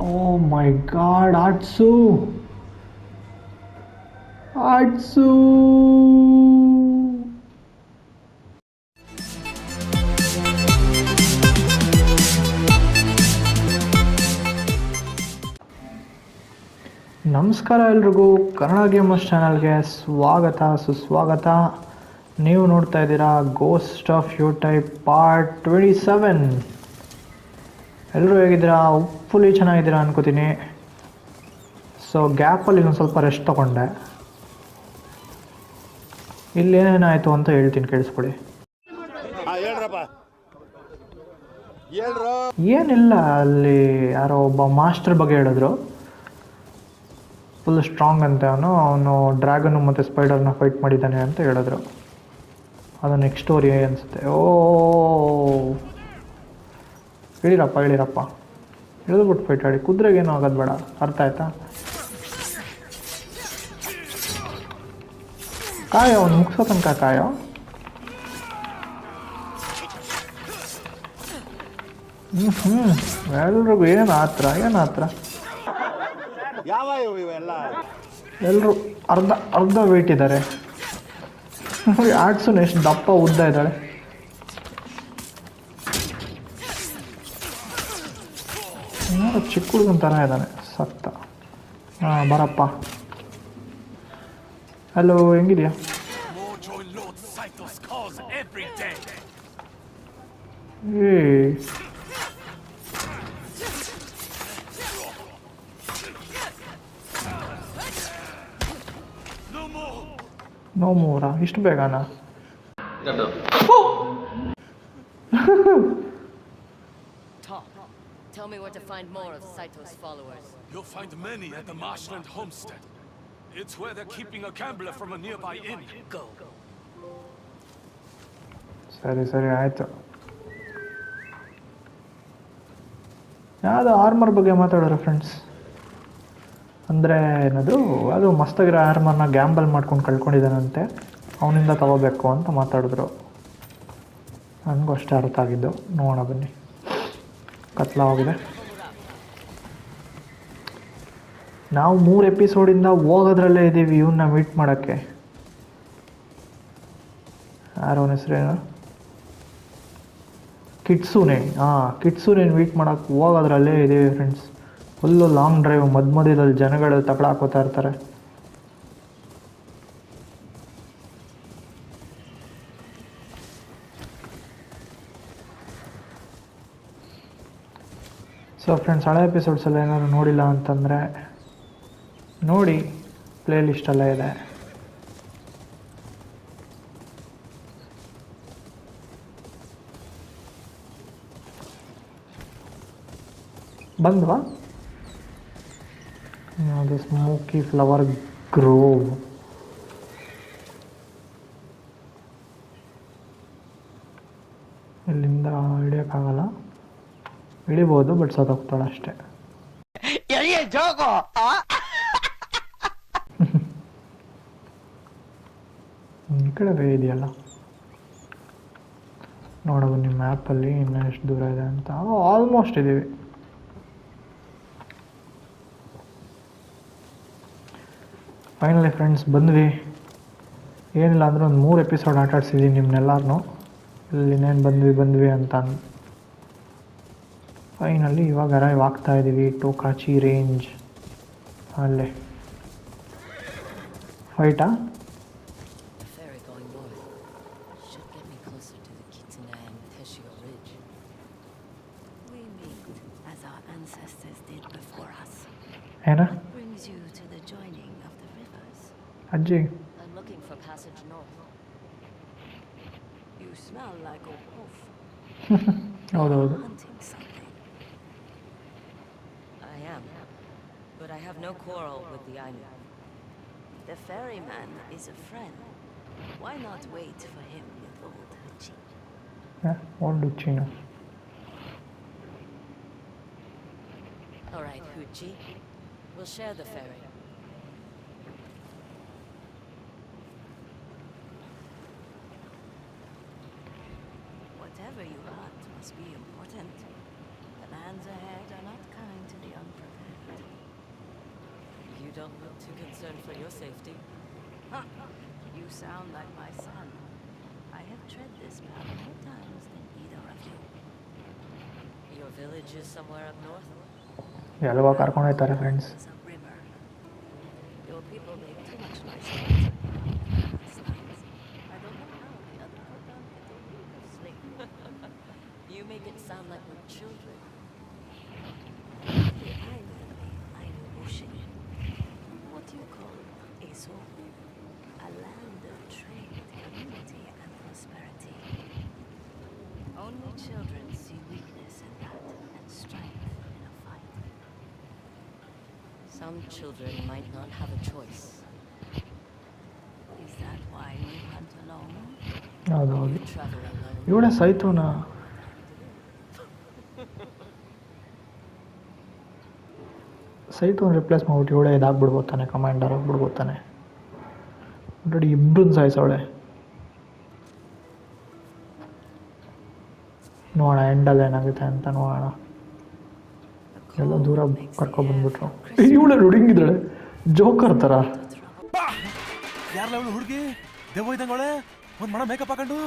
ಓ ಮೈ god ಆಟ್ಸು ಆಟ್ಸು ನಮಸ್ಕಾರ ಎಲ್ರಿಗೂ. Kannada gamers ಚಾನಲ್ಗೆ ಸ್ವಾಗತ, ಸುಸ್ವಾಗತ. ನೀವು ನೋಡ್ತಾ ಇದ್ದೀರಾ ghost of Yotei part twenty seven ಎಲ್ಲರೂ ಹೇಗಿದ್ದೀರಾ? ಉಪ್ಪುಲಿ ಚೆನ್ನಾಗಿದ್ದೀರಾ ಅನ್ಕೋತೀನಿ. ಸೊ ಗ್ಯಾಪಲ್ಲಿ ಇನ್ನೊಂದು ಸ್ವಲ್ಪ ರೆಸ್ಟ್ ತೊಗೊಂಡೆ. ಇಲ್ಲೇನೇನಾಯಿತು ಅಂತ ಹೇಳ್ತೀನಿ ಕೇಳಿಸ್ಕೊಡಿ. ಏನಿಲ್ಲ ಅಲ್ಲಿ ಯಾರೋ ಒಬ್ಬ ಮಾಸ್ಟರ್ ಬಗ್ಗೆ ಹೇಳಿದ್ರು. ಫುಲ್ ಸ್ಟ್ರಾಂಗ್ ಅಂತ ಅವನು. ಅವನು ಡ್ರ್ಯಾಗನ್ನು ಮತ್ತು ಸ್ಪೈಡರ್ನ ಫೈಟ್ ಮಾಡಿದ್ದಾನೆ ಅಂತ ಹೇಳಿದ್ರು. ಅದು ನೆಕ್ಸ್ಟ್ ಸ್ಟೋರಿ ಅನಿಸುತ್ತೆ. ಓ ಇಳಿರಪ್ಪ ಹೇಳಿರಪ್ಪ. ಇಳಿದ್ಬಿಟ್ಟು ಫೈಟ್ ಆಡಿ. ಕುದುರೆಗೇನು ಆಗೋದು ಬೇಡ. ಅರ್ಥ ಆಯ್ತಾ? ಕಾಯೋ ಅವನು ಮುಗಿಸೋ ತನಕ ಕಾಯೋ. ಹ್ಞೂ ಹ್ಞೂ ಎಲ್ರಿಗೂ ಏನು ಆತ್ರ ಏನು ಆತ್ರ? ಯಾವ ಇವು ಇವೆಲ್ಲ? ಎಲ್ಲರೂ ಅರ್ಧ ಅರ್ಧ ವೇಟ್ ಇದ್ದಾರೆ. ಆಡ್ಸು ಎಷ್ಟು ದಪ್ಪ ಉದ್ದ ಇದ್ದಾಳೆ. ಯಾರೋ ಚಿಕ್ಕ ಹುಡುಗನ ಥರ ಇದ್ದಾನೆ ಸತ್ತ ಹಾಂ ಬರಪ್ಪ ಹಲೋ ಹೆಂಗಿದ್ಯಾ More join Lord Saito's cause every day. ಏ No more. ನೋ ಮೂರ ಇಷ್ಟು ಬೇಗನಾ Talk. Tell me where to find more of Saito's followers. You'll find many at the Marshland homestead. It's where they're keeping a gambler from a nearby inn. Go. ಸರಿ ಸರಿ ಆಯಿತು ಯಾವುದೋ armour ಬಗ್ಗೆ ಮಾತಾಡೋರು friends ಅಂದರೆ ಏನದು ಅದು ಮಸ್ತಾಗಿರೋ ಆರ್ಮರ್ನ ಗ್ಯಾಂಬಲ್ ಮಾಡ್ಕೊಂಡು ಕಳ್ಕೊಂಡಿದ್ದಾನಂತೆ ಅವನಿಂದ ತಗೋಬೇಕು ಅಂತ ಮಾತಾಡಿದ್ರು ನನಗೂ ಅಷ್ಟೇ ಅರ್ಥ ಆಗಿದ್ದು ನೋಡೋಣ ಬನ್ನಿ ಕತ್ಲ ಹೋಗಿದೆ ನಾವು ಮೂರು ಎಪಿಸೋಡಿಂದ ಹೋಗೋದ್ರಲ್ಲೇ ಇದ್ದೀವಿ ಇವನ್ನ ಮೀಟ್ ಮಾಡೋಕ್ಕೆ. ಯಾರು ಹೆಸರೇನು ಕಿಟ್ಸುನೇ. ಹಾಂ ಕಿಟ್ಸುನೆ ಮೀಟ್ ಮಾಡೋಕ್ಕೆ ಹೋಗೋದ್ರಲ್ಲೇ ಇದ್ದೀವಿ ಫ್ರೆಂಡ್ಸ್ ಫುಲ್ಲು ಲಾಂಗ್ ಡ್ರೈವ್ ಮಧ್ಯ ಮಧ್ಯದಲ್ಲಿ ಜನಗಳು ತಗೊಳಾಕೋತಾ ಇರ್ತಾರೆ. ಸೊ ಫ್ರೆಂಡ್ಸ್ ಹಳೆ ಎಪಿಸೋಡ್ಸಲ್ಲಿ ಏನಾದರೂ ನೋಡಿಲ್ಲ ಅಂತಂದರೆ ನೋಡಿ ಪ್ಲೇ ಎಲ್ಲ ಇದೆ. ಬಂದ್ವಾ? ಅದು ಸ್ಮೋಕಿ ಫ್ಲವರ್ ಗ್ರೋವ್ ಇಲ್ಲಿಂದ ಹಿಡಿಯೋಕ್ಕಾಗಲ್ಲ. ಇಳಿಬೋದು ಬಟ್ ಸತ್ತೋಗ್ತಾಳೆ ಅಷ್ಟೇ. ಈ ಕಡೆ ಇದೆಯಲ್ಲ ಇದೆಯಲ್ಲ? ನೋಡೋದು ನಿಮ್ಮ ಮ್ಯಾಪಲ್ಲಿ ಇನ್ನೂ ಎಷ್ಟು ದೂರ ಇದೆ ಅಂತ. ಆಲ್ಮೋಸ್ಟ್ ಇದ್ದೀವಿ. ಫೈನಲಿ ಫ್ರೆಂಡ್ಸ್ ಬಂದ್ವಿ. ಏನಿಲ್ಲ ಅಂದ್ರೆ ಒಂದು ಮೂರು ಎಪಿಸೋಡ್ ಆಟಾಡ್ಸಿದ್ದೀನಿ ಆಡ್ಸಿದ್ದೀನಿ ಇಲ್ಲಿ ಇನ್ನೇನು ಬಂದ್ವಿ ಬಂದ್ವಿ ಅಂತ ಫೈನಲಿ ಇವಾಗ ಅರೈವ್ ಆಗ್ತಾ ಇದ್ದೀವಿ ಟೋಕಾಚಿ ರೇಂಜ್ ಅಲ್ಲೇ. ಫೈಟಾ The ferry going China. The ferryman is a friend. Why not wait for him with old Huchi? Yeah, old Huchino. All right, Huchi. We'll share the ferry. Whatever you hunt must be important. The lands ahead are not kind to the unprepared don't look too concerned for your safety. You sound like my son. I have tread this path more times than either of you. Your village is somewhere up north? Yeah, Alva friends. children see weakness in that and strength in a fight. Some children might not have a choice. Is that why you hunt alone? ಹೌದು ಹೌದು You travel alone. ಇವಳೆ ಸೈತುನ ಸೈತುನ replace ಮಾಡ್ಬಿಟ್ಟು ಇವಳೆ ಇದಾಗ್ಬಿಡ್ಬೋದು ತಾನೆ commander ಆಗ್ಬಿಡ್ಬೋದು ತಾನೆ already ಇಬ್ಬರನ್ನ ಸಾಯಿಸವಳೆ ನೋಡೋಣ ಎಂಡಲ್ಲಿ ಏನಾಗುತ್ತೆ ಅಂತ ನೋಡೋಣ. ಎಲ್ಲ ದೂರ ಕರ್ಕೊಬಂದ್ಬಿಟ್ರು ಇವಳೆ ಹುಡುಗಿದ್ದಾಳೆ ಜೋಕರ್ ತರ. ಯಾರಲ್ಲ ಅವಳು ಹುಡುಗಿ? ದೆವ್ವ ಇದ್ದಂಗಳೆ ಒಂದು ಮಣ ಮೇಕಪ್ ಹಾಕೊಂಡು?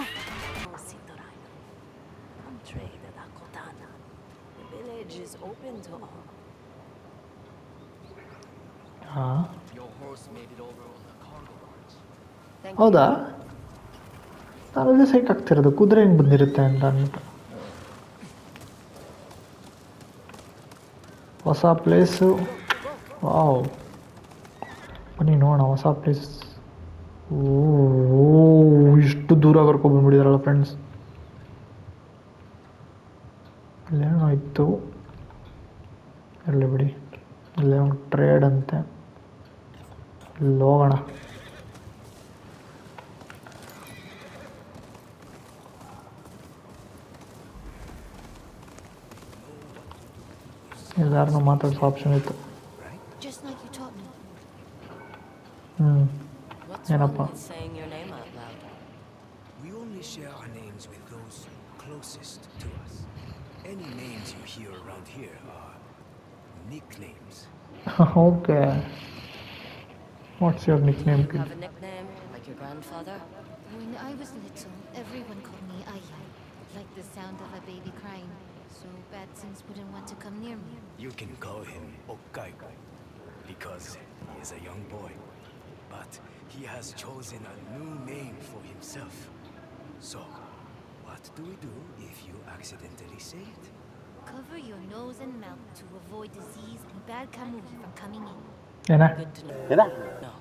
ಹೌದಾ? ನಾನು ಅದೇ ಸೈಕ್ ಆಗ್ತಿರೋದು ಕುದುರೆ ಹೆಂಗೆ ಬಂದಿರುತ್ತೆ ಅಂತ ಅಂದ್ಬಿಟ್ಟು. ಹೊಸ ಪ್ಲೇಸು ವಾವ್ ಬನ್ನಿ ನೋಡೋಣ ಹೊಸ ಪ್ಲೇಸ್ ಓ, ಇಷ್ಟು ದೂರ ಕರ್ಕೊಂಡ್ಬಂದ್ಬಿಟ್ಟಿದಾರಲ್ಲ ಫ್ರೆಂಡ್ಸ್ ಇಲ್ಲೇನೋ ಇತ್ತು. ಇರಲಿ ಬಿಡಿ. ಅಲ್ಲೇ ಒಂದು ಟ್ರೇಡ್ ಅಂತೆ. ಅಲ್ಲಿ ಹೋಗೋಣ ಎಲ್ಲಾರನ್ನೂ ಮಾತಾಡ್ಸೋ ಆಪ್ಷನ್ ಇತ್ತು Just like you taught me. ಹ್ಞೂ What's ಏನಪ್ಪ? wrong with saying your name out loud? We only share our names with those closest to us. Any names you hear around here are nicknames. Okay what's your nickname You have a nickname, like your grandfather? When I was little, everyone called me Aya. Like the sound of a baby crying. So bad things wouldn't want to come near me. You can call him Okaigo because he is a young boy. But he has chosen a new name for himself. So, what do we do if you accidentally say it? Cover your nose and mouth to avoid disease and bad kamui from coming in. ಏನ Good to know. No.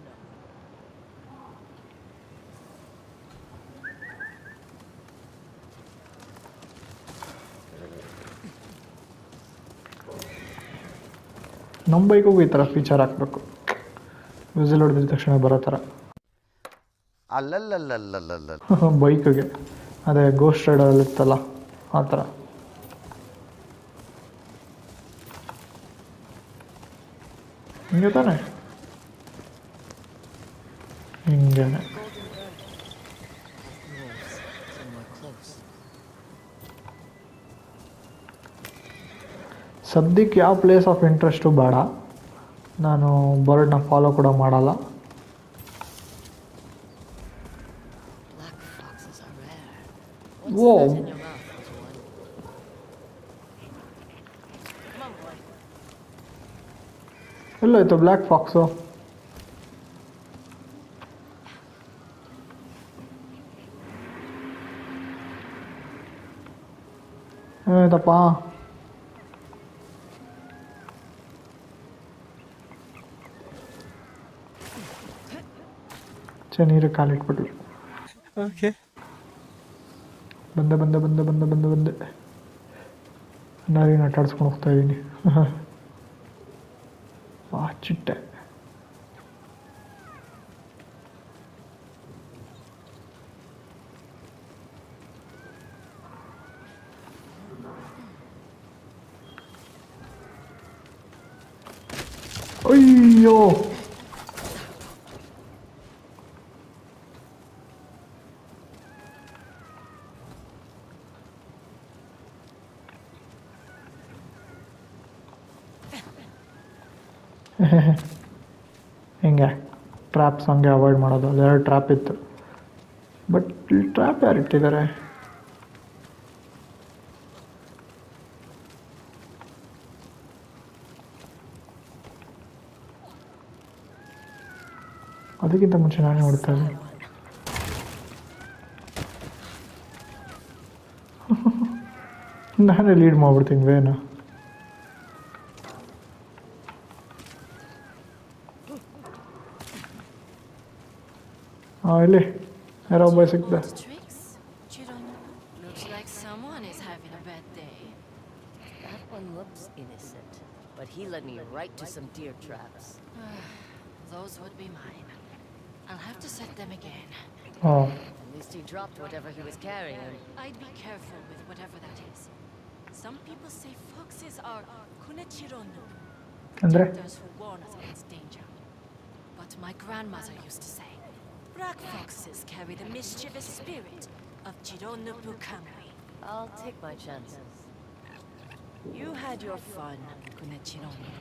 ನಮ್ಮ ಬೈಕಿಗೂ ಈ ಥರ feature ಹಾಕಬೇಕು. Whistle ಹೊಡೆದಿದ ತಕ್ಷಣ ಬರೋ ಥರ. ಅಲ್ಲಲ್ಲಲ್ಲಲ್ಲಲ್ಲ ಬೈಕಿಗೆ. ಅದೇ ಗೋಸ್ಟ್ ರೈಡಲ್ಲಿ ಇತ್ತಲ್ಲ ಆ ಥರ. ಹಿಂಗೆ ತಾನೆ? ಸದ್ದಿಕ್ಕೆ ಯಾವ ಪ್ಲೇಸ್ ಆಫ್ ಇಂಟ್ರೆಸ್ಟು ಬೇಡ. ನಾನು ಬೋರ್ಡನ್ನ ಫಾಲೋ ಕೂಡ ಮಾಡೋಲ್ಲ. ಓಹ್ ಇಲ್ಲ ಇತ್ತು ಬ್ಲ್ಯಾಕ್ ಫಾಕ್ಸು ಏಯ್ತಪ್ಪ ಚೆ ನೀರು ಕಾಲಿಟ್ಬಿಟ್ಲು ಓಕೆ ಬಂದೆ ಬಂದೆ ಬಂದೆ ಬಂದೆ ಬಂದೆ ಬಂದೆ ನಾವೇನು ಆಟಾಡ್ಸ್ಕೊಂಡು ಹೋಗ್ತಾ ಇದ್ದೀನಿ ಆ ಚಿಟ್ಟೆ ಅಯ್ಯೋ ಟ್ರ್ಯಾಪ್ಸ್ ಹಂಗೆ ಅವಾಯ್ಡ್ ಮಾಡೋದು. ಅಲ್ಲೆರಡು ಟ್ರ್ಯಾಪ್ ಇತ್ತು. ಬಟ್ ಇಲ್ಲಿ ಟ್ರ್ಯಾಪ್ ಯಾರು ಇಟ್ಟಿದ್ದಾರೆ? ಅದಕ್ಕಿಂತ ಮುಂಚೆ ನಾನೇ ನೋಡ್ತಾ ಇದ್ದೆ ನಾನೇ ಲೀಡ್ ಮಾಡ್ಬಿಡ್ತೀನಿ Vena Oh, really? Era boy sikta. Looks like a bad day. That one looks innocent, but he led me right to some deer traps. Those would be mine. I'll have to set them again. Oh. At least he dropped whatever he was carrying. I'd be careful with whatever that is. Some people say foxes are kunechironu. Andre? Those who warn us against danger. But my grandmother used to say, black foxes carry the mischievous spirit of Chirono Pukamui. I'll take my chances. You had your fun, Kunechironu.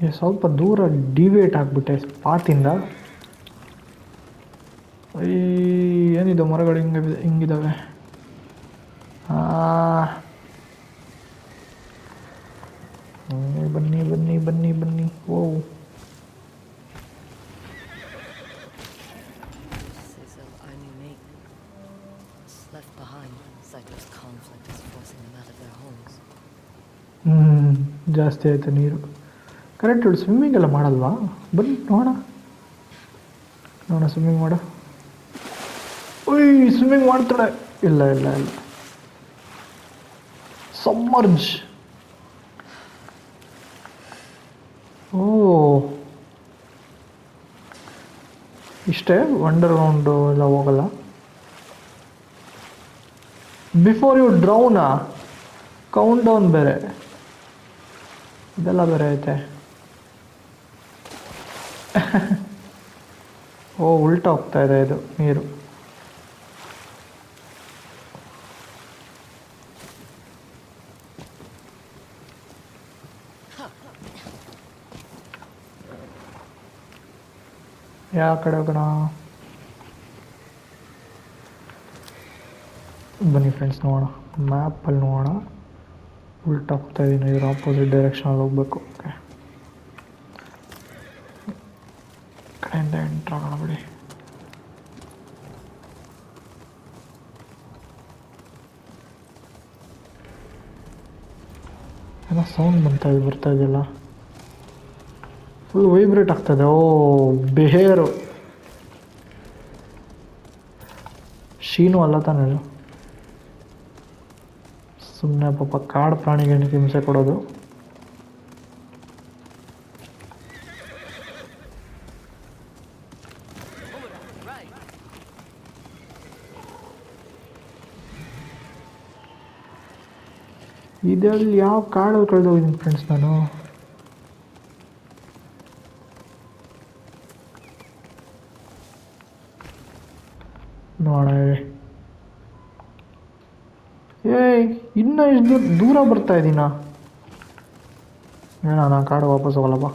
ಏ, ಸ್ವಲ್ಪ ದೂರ deviate ಆಗಿಬಿಟ್ಟೆ ಪಾತಿಂದ ಈ ಏನಿದು ಮರಗಳು ಹಿಂಗೆ B- ಜಾಸ್ತಿ ಆಯ್ತು ನೀರು. ಕರೆಕ್ಟ್ ಇವಳು ಸ್ವಿಮ್ಮಿಂಗ್ ಎಲ್ಲ ಮಾಡಲ್ವಾ? ಬನ್ನಿ, ನೋಡೋಣ. ನೋಡೋಣ ಸ್ವಿಮ್ಮಿಂಗ್ ಮಾಡು. ಓಯ್ ಸ್ವಿಮ್ಮಿಂಗ್ ಮಾಡ್ತಾಳೆ. ಇಲ್ಲ ಇಲ್ಲ ಇಲ್ಲ. ಸಮ್ಮರ್ಜ್ ಓ. ಇಷ್ಟೇ ವಂಡರ್ ರೌಂಡು ಎಲ್ಲ ಹೋಗಲ್ಲ. ಬಿಫೋರ್ ಯು ಡ್ರೌನಾ ಕೌಂಟ್ ಡೌನ್ ಬೇರೆ. ಇದೆಲ್ಲ ಬೇರೆ ಐತೆ ಓ ಉಲ್ಟಾ ಹೋಗ್ತಾ ಇದೆ ಇದು ನೀರು ಯಾವ ಕಡೆ ಹೋಗೋಣ ಬನ್ನಿ ಫ್ರೆಂಡ್ಸ್ ನೋಡೋಣ ಮ್ಯಾಪಲ್ಲಿ ನೋಡೋಣ ಉಲ್ಟಾ ಹೋಗ್ತಾ ಇದ್ದೀನಿ ಇದ್ರ ಆಪೋಸಿಟ್ ಡೈರೆಕ್ಷನಲ್ಲಿ ಹೋಗ್ಬೇಕು. ಓಕೆ ಕಡೆಯಿಂದ ಎಂಟ್ರ್ ಆಗೋಣ ಬಿಡಿ. ಏನೋ ಸೌಂಡ್ ಇದೆ, ಬರ್ತಾ ಇದೆಯಲ್ಲ? ಫುಲ್ ವೈಬ್ರೇಟ್ ಆಗ್ತದೆ ಓ ಬಿಹೇರು ಶೀನು ಅಲ್ಲ ತಾನೇ ಇದು? ಸುಮ್ಮನೆ ಪಾಪ ಕಾಡು ಪ್ರಾಣಿಗಳಿಗೆ ಹಿಂಸೆ ಕೊಡೋದು? ಇದರಲ್ಲಿ ಯಾವ ಕಾಡಲ್ಲಿ ಕಳೆದೋಗಿದ್ದೀನಿ ಫ್ರೆಂಡ್ಸ್ ನಾನು? ನೋಡ. ಏಯ್! ಇನ್ನೂ ಎಷ್ಟು ದೂರ ಬರ್ತಾ ಇದ್ದೀನಾ ಏನ ನಾನು ಕಾಡು ವಾಪಸ್ ಹೋಗಲ್ಲಪ್ಪ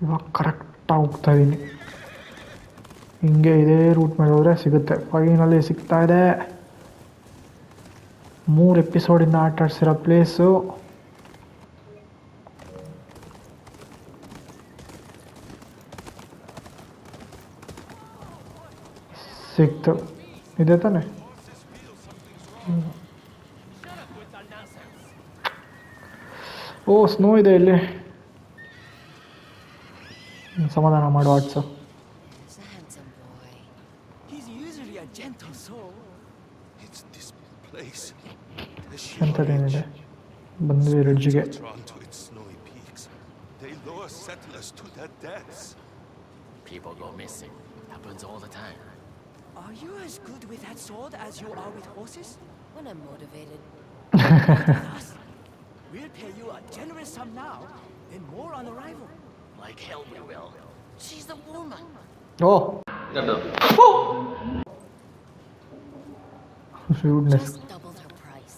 ಇವಾಗ ಕರೆಕ್ಟಾಗಿ ಹೋಗ್ತಾ ಇದ್ದೀನಿ ಹಿಂಗೆ ಇದೇ ರೂಟ್ ಮೇಲೆ ಹೋದರೆ ಸಿಗುತ್ತೆ. ಫೈನಲಿ ಸಿಗ್ತಾ ಇದೆ. ಮೂರು ಎಪಿಸೋಡಿಂದ ಆಟ ಪ್ಲೇಸು ಸಿಕ್ತು. ಇದೆ ತಾನೆ. ಓ ಸ್ನೋ ಇದೆ ಇಲ್ಲಿ. this place. The ಎಂಥದ್ದೇನಿದೆ ಬಂದ್ವಿ ರಿಡ್ಜ್ಗೆ drawn to its snowy peaks. They settlers to their deaths. People go missing. Happens all the time. Are you as good with that sword as you are with horses? When I'm motivated. Thus, we'll pay you a generous sum now, then more on arrival. Like hell we will. She's a woman. Oh rudeness Just doubled her price.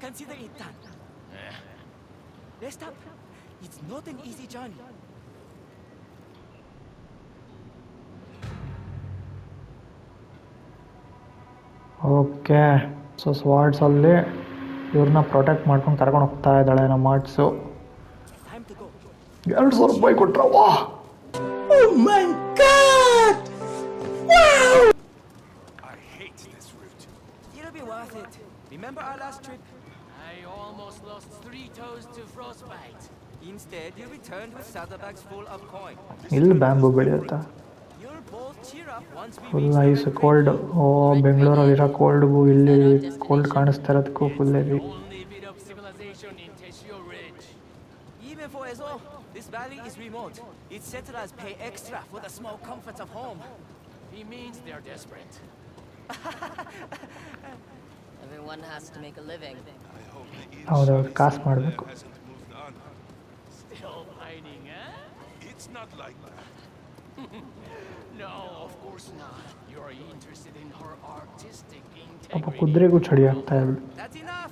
Consider it done. Eh? Rest up. It's not an easy journey. Okay so ಸ್ವಾರ್ಡ್ಸಲ್ಲಿ ಇವ್ರನ್ನ protect ಮಾಡ್ಕೊಂಡು ಕರ್ಕೊಂಡು ಹೋಗ್ತಾ ಇದ್ದಾಳೆ ನಮ್ಮ arts Time to go. ಎರಡು ಸಾವಿರ ರೂಪಾಯಿ ಕೊಟ್ರ ವಾ I hate this route. It'll be worth it. Remember our last trip? I almost lost three toes to frostbite. Instead, you returned with saddlebags full of coin. ಇಲ್ಲಿ bamboo ಬೆಳೆಯುತ್ತಾ You'll both cheer up once we full ice cold ಓ ಬೆಂಗಳೂರಲ್ಲಿರೋ ಕೋಲ್ಡ್ಗೂ ಇಲ್ಲಿ cold ಕಾಣಿಸ್ತಾ ಇರೋದಕ್ಕೂ full heavy Even for Ezo, this valley is remote. Its settlers pay extra for the small comforts of home. He means they're desperate. Everyone has to make a living. I hope the inn ಹೌದೌದು shop ಕಾಸು is ಮಾಡಬೇಕು hasn't moved on. Still pining, eh? It's not like that. No, of course not. You're interested in her artistic ಪಾಪ integrity. ಕುದುರೆಗೂ ಚಳಿ ಆಗ್ತಾ ಇರಲಿ That's enough.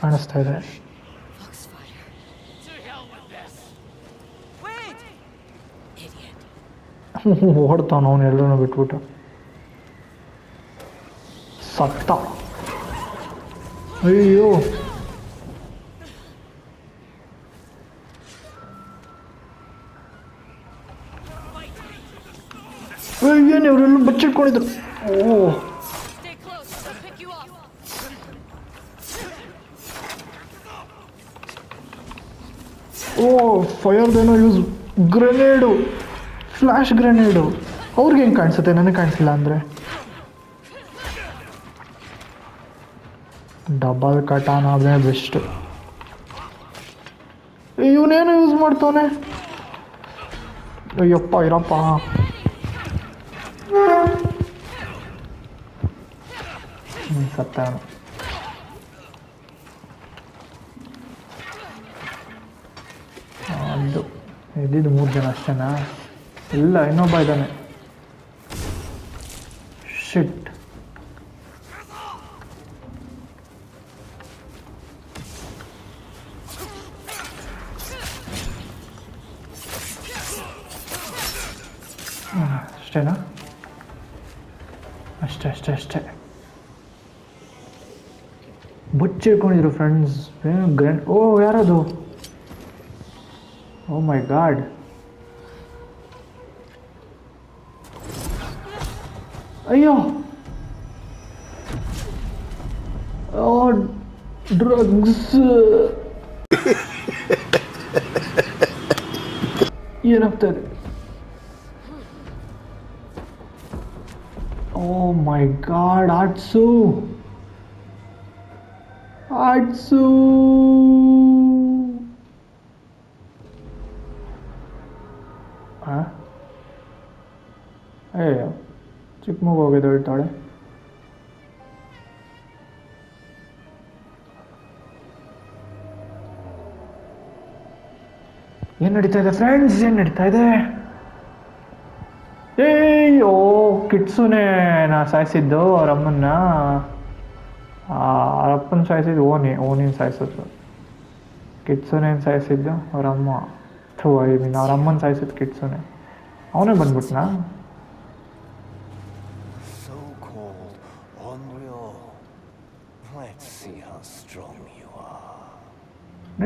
ಕಾಣಿಸ್ತಾ ಇದೆ. ಓಡ್ತಾನ ಅವನು ಎಲ್ಲರೂ ಬಿಟ್ಬಿಟ್ಟು. ಸತ್ತ. ಅಯ್ಯೋ. ಏನು ಇವರೆಲ್ಲ ಬಚ್ಚಿಟ್ಕೊಂಡಿದ್ರು. ಓ. ಓ ಫೈರ್ದೇನೋ ಯೂಸ್ ಗ್ರೆನೇಡು ಫ್ಲ್ಯಾಶ್ ಗ್ರೆನೇಡು ಅವ್ರಿಗೆ ಹೆಂಗೆ ಕಾಣಿಸುತ್ತೆ? ನನಗೆ ಕಾಣಿಸಿಲ್ಲ ಅಂದರೆ. ಡಬಲ್ ಕಟಾನ ಅದೇ ಬೆಸ್ಟ್ ಇವನೇನು ಯೂಸ್ ಮಾಡ್ತಾನೆ? ಅಯ್ಯಪ್ಪ, ಇರಪ್ಪ. ಹ್ಞೂ ಇದ್ದಿದ್ದು ಮೂರು ಜನ ಅಷ್ಟೇನಾ? ಇಲ್ಲ, ಇನ್ನೊಬ್ಬ ಇದ್ದಾನೆ. ಶಿಟ್ ಅಷ್ಟೇನಾ? ಅಷ್ಟೇ ಅಷ್ಟೇ ಅಷ್ಟೇ. ಬಚ್ಚಿಡ್ಕೊಂಡಿದ್ರು ಫ್ರೆಂಡ್ಸ್ ಏನು ಗ್ರ್ಯಾಂಡ್ ಓ, ಯಾರದು? Oh my god. Ayo! Oh, drugs! Yenaptar. oh my god, Atsu! Atsu! ಚಿಕ್ಕ ಮಗು ಹೋಗಿದೆ ಹೇಳ್ತಾಳೆ ಏನು ನಡೀತಾ ಇದೆ ಫ್ರೆಂಡ್ಸ್ ಏನು ನಡೀತಾ ಇದೆ? ಏಯ್, ಓ, ಕಿಟ್ಸುನೇ ನಾ ಸಾಯಿಸಿದ್ದು, ಅವ್ರ ಅಮ್ಮನ್ನ. ಅವ್ರ ಅಪ್ಪನ ಸಾಯಿಸಿದ್ದು ಓನಿ, ಓನಿನ ಸಾಯಿಸಿದ್ರು ಕಿಟ್ಸುನೇನು ಸಾಯಿಸಿದ್ದು, ಅವ್ರ ಅಮ್ಮ. ಥೂ, ಐ ಮೀನ್, ಅವ್ರ ಅಮ್ಮನ ಸಾಯಿಸಿದ್ದು ಕಿಟ್ಸುನೆ. ಅವನೇ ಬಂದ್ಬಿಟ್ನಾ?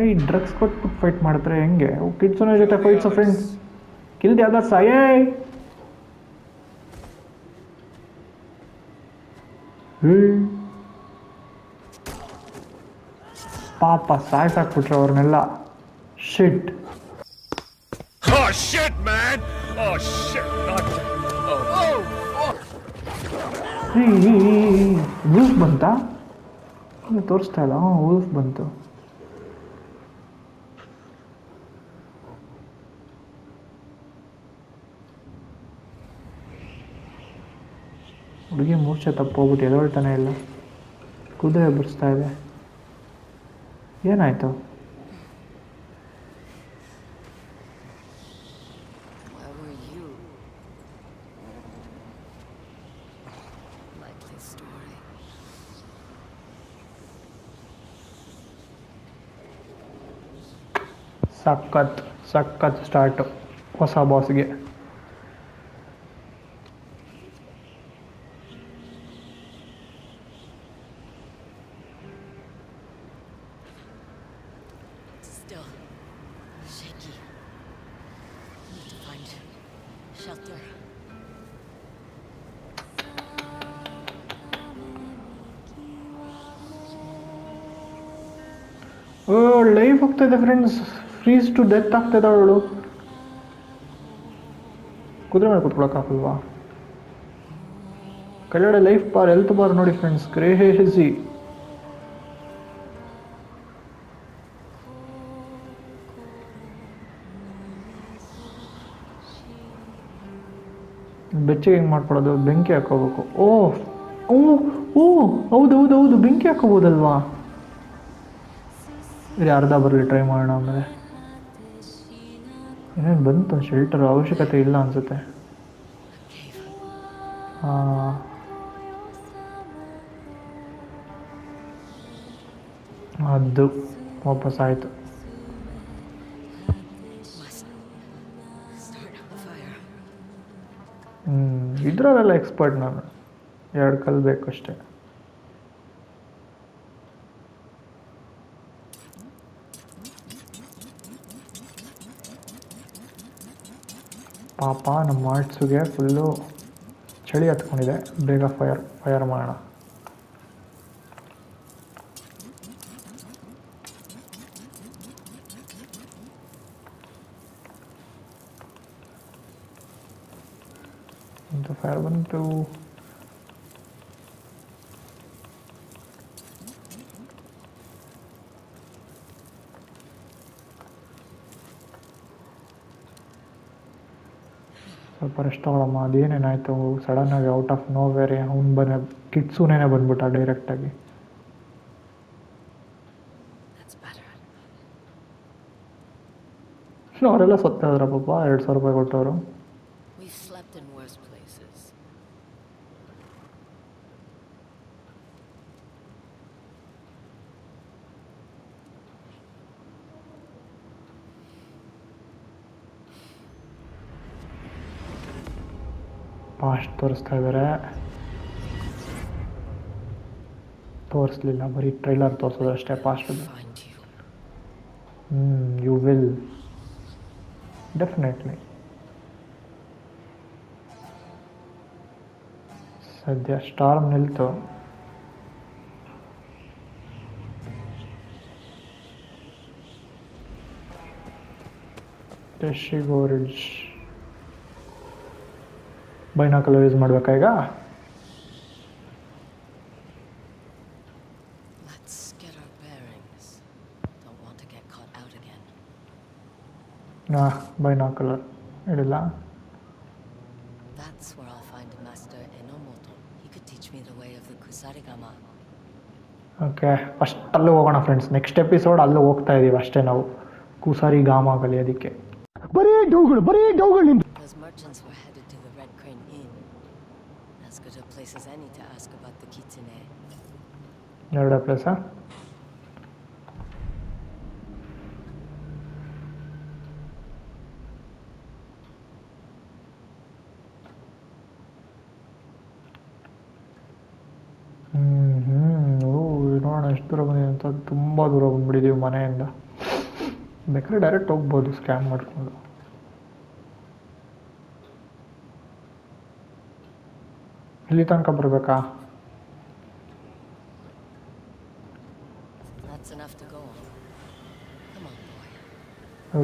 ಈ ಡ್ರಗ್ಸ್ ಕೊಟ್ಬಿಟ್ಟು ಫೈಟ್ ಮಾಡಿದ್ರೆ ಹೆಂಗೆ? ಕಿಡ್ಸೋನ ಜೊತೆ fights friends kill the others ಅಯ್ಯೇ ಪಾಪ ಸಾಯ್ಸಾಕ್ಬಿಟ್ರೆ ಅವ್ರನ್ನೆಲ್ಲ. ಶಿಟ್ Oh! Oh ಬಂತಾ? ತೋರಿಸ್ತಾ ಇಲ್ಲ. ಹ್ಞೂ ಬಂತು. ಹುಡುಗಿ ಮೂರ್ಛೆ ತಪ್ಪೋಗ್ಬಿಟ್ಟು ಎದೊಳ್ತಾನೆ ಇಲ್ಲ ಕುದುರೆ ಬರ್ಸ್ತಾ ಇದೆ ಏನಾಯ್ತು Where were you? Likely story. ಸಖತ್ ಸಖತ್ ಸ್ಟಾರ್ಟು ಹೊಸ ಬಾಸ್ಗೆ ಹೋಗ್ತಾಯಿದೆ ಫ್ರೆಂಡ್ಸ್ ಫ್ರೀಸ್ ಟು ಡೆತ್ ಆಗ್ತಾಯಿದೆ ಅವಳು ಕುದುರೆ ಮೇಲೆ ಕುತ್ಕೊಳಕ್ಕಾಗಲ್ವಾ ಕೆಳಗಡೆ ಲೈಫ್ ಬಾರ್ ಹೆಲ್ತ್ ಬಾರ್ ನೋಡಿ ಫ್ರೆಂಡ್ಸ್ ಕ್ರೇಜಿ ಬೆಚ್ಚಗೆ ಹೆಂಗೆ ಮಾಡ್ಕೊಳ್ಳೋದು? ಬೆಂಕಿ ಹಾಕೋಬೇಕು. ಓ ಓ ಓ, ಹೌದು ಹೌದು ಹೌದು, ಬೆಂಕಿ ಹಾಕೋಬೋದಲ್ವಾ? ಇರಿ ಅರ್ಧ ಬರಲಿ ಟ್ರೈ ಮಾಡೋಣ ಆಮೇಲೆ. ಇನ್ನೇನು ಬಂತು? ಶೆಲ್ಟರ್ ಅವಶ್ಯಕತೆ ಇಲ್ಲ ಅನಿಸುತ್ತೆ. ಅದು ವಾಪಸ್ ಆಯಿತು. ಹ್ಞೂ ಇದರಲ್ಲೆಲ್ಲ ಎಕ್ಸ್ಪರ್ಟ್ ನಾನು. ಎರಡು ಕಲ್ಲು ಬೇಕು ಅಷ್ಟೇ ಪಾಪ ನಮ್ಮ ಆರ್ಟ್ಸುಗೆ ಫುಲ್ಲು ಚಳಿ ಹತ್ಕೊಂಡಿದೆ. ಬೇಗ ಫೈರ್ ಫೈರ್ ಮಾಡೋಣ. ಅಂತ ಫೈರ್ ಬಂತು. ಸ್ವಲ್ಪ ರೆಸ್ಟ್ ತಗೊಳಮ್ಮ ಅದೇನೇನಾಯಿತು ಸಡನ್ನಾಗಿ ಔಟ್ ಆಫ್ ನೋ ವೇರೆ ಅವ್ನು ಬನ್ನ ಕಿಟ್ಸುನೇನೆ ಬಂದ್ಬಿಟ್ಟ ಡೈರೆಕ್ಟಾಗಿ. ಅವರೆಲ್ಲ ಸತ್ತೋದ್ರ ಪಾಪ ಎರಡು ಸಾವಿರ ರೂಪಾಯಿ ಕೊಟ್ಟವರು. ಫಾಸ್ಟ್ ತೋರಿಸ್ತಾ ಇದ್ದಾರೆ ತೋರಿಸ್ಲಿಲ್ಲ ಬರೀ ಟ್ರೈಲರ್ ತೋರಿಸೋದು ಅಷ್ಟೇ ಫಾಸ್ಟ್ Find you. ಹ್ಞೂ ಯು ವಿಲ್ ಡೆಫಿನೆಟ್ಲಿ ಸದ್ಯ ಸ್ಟಾರ್ಮ್ ನಿಲ್ತು ಗೋರಿಡ್ಜ್ ಬೈನಾಕಲ್ ಯೂಸ್ ಮಾಡ್ಬೇಕಾ ಈಗ? ಬೈನಾಕಲರ್ ಇಡ್ಲಾ ಓಕೆ ಅಷ್ಟು ಅಲ್ಲೂ ಹೋಗೋಣ ಫ್ರೆಂಡ್ಸ್ ನೆಕ್ಸ್ಟ್ ಟೆಪಿಸೋಡ್ ಅಲ್ಲೂ ಹೋಗ್ತಾ ಇದ್ದೀವಿ ಅಷ್ಟೇ ನಾವು. ಕೂಸಾರಿ ಗಾಮ ಆಗಲಿ ಅದಕ್ಕೆ. ಬರೇ ಬರೀ ಡೌಗಳು ನಿಮ್ದು. As good a place as any to ask about the Kitsune. ಎರಡೇ ಪ್ಲೇಸಾ ಹ್ಞೂ ಹ್ಞೂ ಓ ನೋಡೋಣ ಎಷ್ಟು ದೂರ ಬಂದಿದೆ ಅಂತ. ತುಂಬ ದೂರ ಬಂದ್ಬಿಟ್ಟಿದ್ದೀವಿ ಮನೆಯಿಂದ. ಬೇಕಾದ್ರೆ ಡೈರೆಕ್ಟ್ ಹೋಗ್ಬೋದು ಸ್ಕ್ಯಾಮ್ ಮಾಡಿಕೊಂಡು. ಇಲ್ಲಿ ತನಕ ಬರಬೇಕಾ.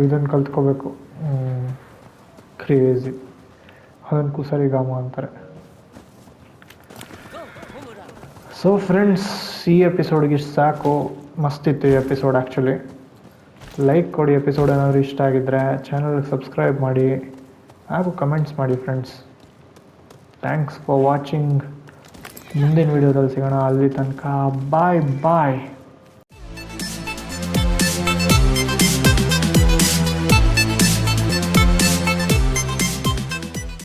ಇದನ್ನು ಕಲ್ತ್ಕೋಬೇಕು. ಕ್ರೇಜಿ. ಅದನ್ನು ಕುಸರಿಗಾಮ ಅಂತಾರೆ. ಸೊ ಫ್ರೆಂಡ್ಸ್ ಈ ಎಪಿಸೋಡ್ಗೆ ಇಷ್ಟು ಸಾಕು. ಮಸ್ತಿತ್ತು ಈ ಎಪಿಸೋಡ್ ಆ್ಯಕ್ಚುಲಿ ಲೈಕ್ ಕೊಡಿ ಎಪಿಸೋಡ್ ಏನಾದರೂ ಇಷ್ಟ ಆಗಿದ್ದರೆ ಚಾನಲ್ಗೆ ಸಬ್ಸ್ಕ್ರೈಬ್ ಮಾಡಿ. ಹಾಗೂ ಕಮೆಂಟ್ಸ್ ಮಾಡಿ ಫ್ರೆಂಡ್ಸ್ ಥ್ಯಾಂಕ್ಸ್ ಫಾರ್ ವಾಚಿಂಗ್ ಮುಂದಿನ ವೀಡಿಯೋದಲ್ಲಿ ಸಿಗೋಣ. ಅಲ್ಲಿ ತನಕ ಬಾಯ್ ಬಾಯ್